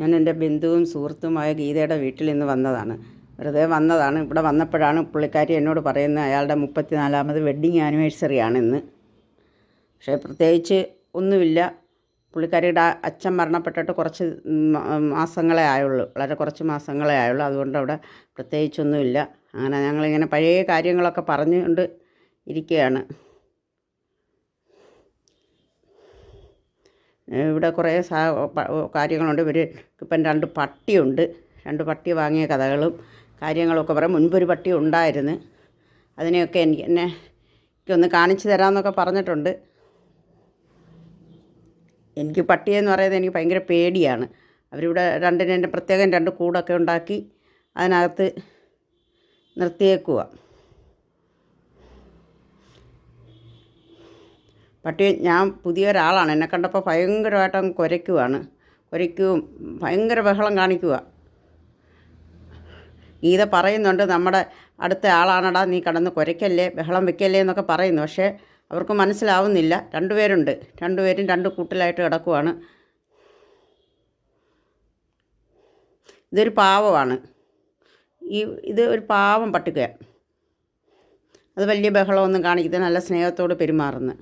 ഞാൻ എന്റെ ബന്ധുവും സുഹൃത്തുമായ ഗീതയുടെ വീട്ടിൽ നിന്ന് വന്നതാണ്. വെറുതെ വന്നതാണ്. ഇവിടെ വന്നപ്പോഴാണ് പുള്ളിക്കാരി എന്നോട് പറയുന്നത് അയാളുടെ മുപ്പത്തിനാലാമത് വെഡ്ഡിങ് ആനിവേഴ്സറി ആണെന്ന് ഇന്ന്. പക്ഷേ പ്രത്യേകിച്ച് ഒന്നുമില്ല. പുള്ളിക്കാരിയുടെ അച്ഛൻ മരണപ്പെട്ടിട്ട് കുറച്ച് മാസങ്ങളെ ആയുള്ളൂ. വളരെ കുറച്ച് മാസങ്ങളെ ആയുള്ളൂ. അതുകൊണ്ട് അവിടെ പ്രത്യേകിച്ചൊന്നുമില്ല. അങ്ങനെ ഞങ്ങളിങ്ങനെ പഴയ കാര്യങ്ങളൊക്കെ പറഞ്ഞുകൊണ്ട് ഇരിക്കുകയാണ്. ഇവിടെ കുറേ സാ കാര്യങ്ങളുണ്ട്. ഇവർ ഇപ്പം രണ്ട് പട്ടിയുണ്ട്. രണ്ട് പട്ടി വാങ്ങിയ കഥകളും കാര്യങ്ങളൊക്കെ പറയാം മുൻപൊരു പട്ടി ഉണ്ടായിരുന്നു. അതിനെയൊക്കെ എനിക്ക് എന്നെ എനിക്കൊന്ന് കാണിച്ചു തരാമെന്നൊക്കെ പറഞ്ഞിട്ടുണ്ട്. എനിക്ക് പട്ടിയെന്ന് പറയുന്നത് എനിക്ക് ഭയങ്കര പേടിയാണ്. അവരിവിടെ രണ്ടിനെ പ്രത്യേകം രണ്ട് കൂടൊക്കെ ഉണ്ടാക്കി അതിനകത്ത് നിർത്തിയേക്കുക പട്ടി ഞാൻ പുതിയ ഒരാളാണ് എന്നെ കണ്ടപ്പോൾ ഭയങ്കരമായിട്ട് അങ്ങ് കുരയ്ക്കുവാണ്. കുരയ്ക്കും ഭയങ്കര ബഹളം കാണിക്കുക ഗീത പറയുന്നുണ്ട് നമ്മുടെ അടുത്ത ആളാണടാ നീ കടന്ന് കുരയ്ക്കല്ലേ ബഹളം വെക്കല്ലേ എന്നൊക്കെ പറയുന്നു. പക്ഷേ അവർക്ക് മനസ്സിലാവുന്നില്ല. രണ്ടുപേരുണ്ട് രണ്ടുപേരും രണ്ട് കൂട്ടിലായിട്ട് കിടക്കുവാണ്. ഇതൊരു പാവമാണ്. ഈ ഇത് ഒരു പാവം പട്ടിക്കുക അത് വലിയ ബഹളമൊന്നും കാണിക്കുന്നത് നല്ല സ്നേഹത്തോട് പെരുമാറുന്നു.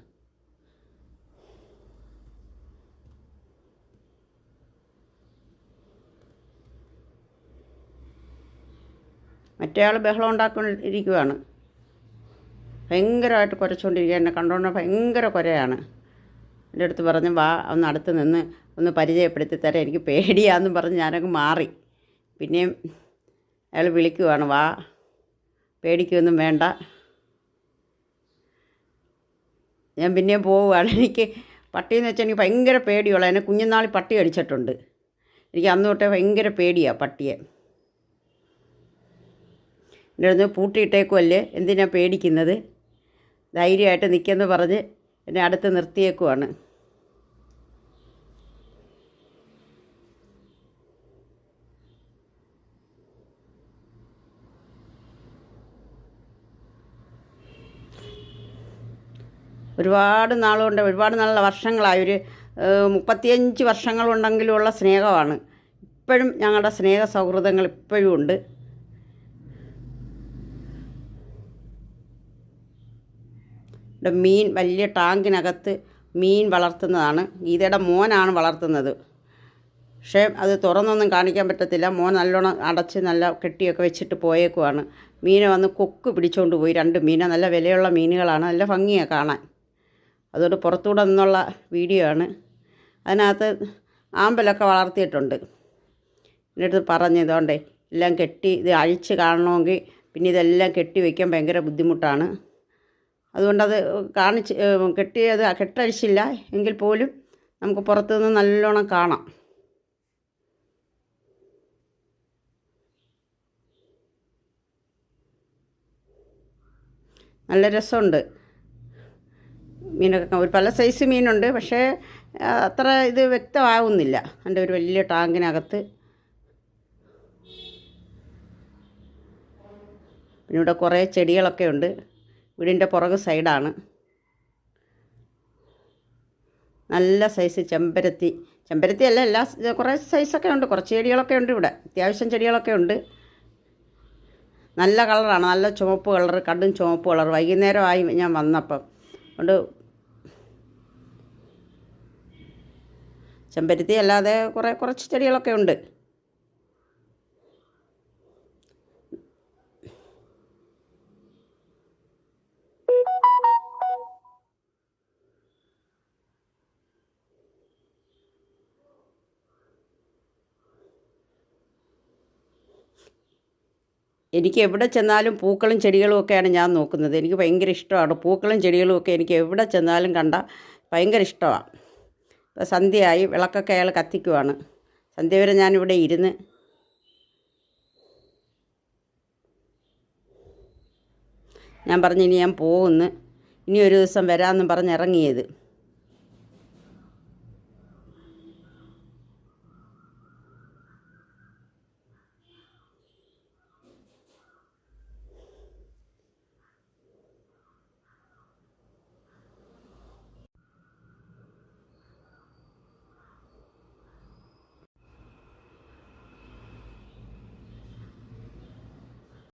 മറ്റേ ആൾ ബഹളം ഉണ്ടാക്കൊണ്ടിരിക്കുകയാണ് ഭയങ്കരമായിട്ട് കുരച്ചുകൊണ്ടിരിക്കുക എന്നെ കണ്ടുകൊണ്ട് ഭയങ്കര കുരയാണ്. എന്റെ അടുത്ത് പറഞ്ഞ് വാ ഒന്ന് അടുത്ത് നിന്ന് ഒന്ന് പരിചയപ്പെടുത്തി തരാം എനിക്ക് പേടിയാന്ന് പറഞ്ഞ് ഞാനങ്ങ് മാറി. പിന്നെയും അയാൾ വിളിക്കുവാണ് വാ. പേടിക്കൊന്നും വേണ്ട. ഞാൻ പിന്നെയും പോവുകയാണ്. എനിക്ക് പട്ടിയെന്ന് വെച്ചാൽ എനിക്ക് ഭയങ്കര പേടിയുള്ള എന്നെ കുഞ്ഞുനാളിൽ പട്ടി അടിച്ചിട്ടുണ്ട് എനിക്ക് അന്ന് തൊട്ടേ ഭയങ്കര പേടിയാണ് പട്ടിയെ. എന്റെ പൂട്ടിയിട്ടേക്കുമല്ലേ എന്തിനാ പേടിക്കുന്നത്? ധൈര്യമായിട്ട് നിൽക്കുമെന്ന് പറഞ്ഞ് എന്നെ അടുത്ത് നിർത്തിയേക്കുവാണ്. ഒരുപാട് നാളുകൊണ്ട് ഒരുപാട് നല്ല വർഷങ്ങളായി. ഒരു മുപ്പത്തിയഞ്ച് വർഷങ്ങളുണ്ടെങ്കിലുമുള്ള സ്നേഹമാണ്. ഇപ്പോഴും ഞങ്ങളുടെ സ്നേഹ സൗഹൃദങ്ങൾ ഇപ്പോഴും ഉണ്ട്. മീൻ വലിയ ടാങ്കിനകത്ത് മീൻ വളർത്തുന്നതാണ്. ഗീതയുടെ മോനാണ് വളർത്തുന്നത്. പക്ഷേ അത് തുറന്നൊന്നും കാണിക്കാൻ പറ്റത്തില്ല. മോൻ നല്ലോണം അടച്ച് നല്ല കെട്ടിയൊക്കെ വെച്ചിട്ട് പോയേക്കുവാണ്. മീനെ വന്ന് കൊക്ക് പിടിച്ചുകൊണ്ട് പോയി. രണ്ട് മീനെ. നല്ല വിലയുള്ള മീനുകളാണ്. നല്ല ഭംഗിയാണ് കാണാൻ. അതുകൊണ്ട് പുറത്തൂടെ നിന്നുള്ള വീഡിയോ ആണ്. അതിനകത്ത് ആമ്പലൊക്കെ വളർത്തിയിട്ടുണ്ട്. എന്റെ അടുത്ത് പറഞ്ഞു ഇതുകൊണ്ടേ എല്ലാം കെട്ടി ഇത് അഴിച്ച് കാണണമെങ്കിൽ പിന്നെ ഇതെല്ലാം കെട്ടി വയ്ക്കാൻ ഭയങ്കര ബുദ്ധിമുട്ടാണ്. അതുകൊണ്ടത് കാണിച്ച് കെട്ടിയത് കെട്ടഴിച്ചില്ല. എങ്കിൽ പോലും നമുക്ക് പുറത്തുനിന്ന് നല്ലോണം കാണാം. നല്ല രസമുണ്ട്. മീനൊക്കെ ഒരു പല സൈസ് മീനുണ്ട്. പക്ഷേ അത്ര ഇത് വ്യക്തമാവുന്നില്ല. എന്റെ ഒരു വലിയ ടാങ്കിനകത്ത്. പിന്നെ ഇവിടെ കുറേ ചെടികളൊക്കെ ഉണ്ട്. വീടിന്റെ പുറകു സൈഡാണ്. നല്ല സൈസ് ചെമ്പരത്തി. ചെമ്പരത്തി അല്ല എല്ലാ കുറേ സൈസൊക്കെ ഉണ്ട്. കുറച്ച് ചെടികളൊക്കെ ഉണ്ട് ഇവിടെ. അത്യാവശ്യം ചെടികളൊക്കെ ഉണ്ട്. നല്ല കളറാണ്. നല്ല ചുവപ്പ് കളർ കടും ചുവപ്പ് കളർ വൈകുന്നേരമായി ഞാൻ വന്നപ്പം. അതുകൊണ്ട് ചെമ്പരത്തി അല്ലാതെ കുറേ കുറച്ച് ചെടികളൊക്കെ ഉണ്ട്. എനിക്ക് എവിടെ ചെന്നാലും പൂക്കളും ചെടികളും ഒക്കെയാണ് ഞാൻ നോക്കുന്നത്. എനിക്ക് ഭയങ്കര ഇഷ്ടമാണ്. പൂക്കളും ചെടികളും ഒക്കെ എനിക്ക് എവിടെ ചെന്നാലും കണ്ട ഭയങ്കര ഇഷ്ടമാണ്. ഇപ്പോൾ സന്ധ്യയായി വിളക്കൊക്കെ അയാൾ കത്തിക്കുവാണ്. സന്ധ്യ വരെ ഞാനിവിടെ ഇരുന്ന് ഞാൻ പറഞ്ഞു ഇനി ഞാൻ പോകുന്നു. ഇനി ഒരു ദിവസം വരാമെന്നും പറഞ്ഞ് ഇറങ്ങിയത്.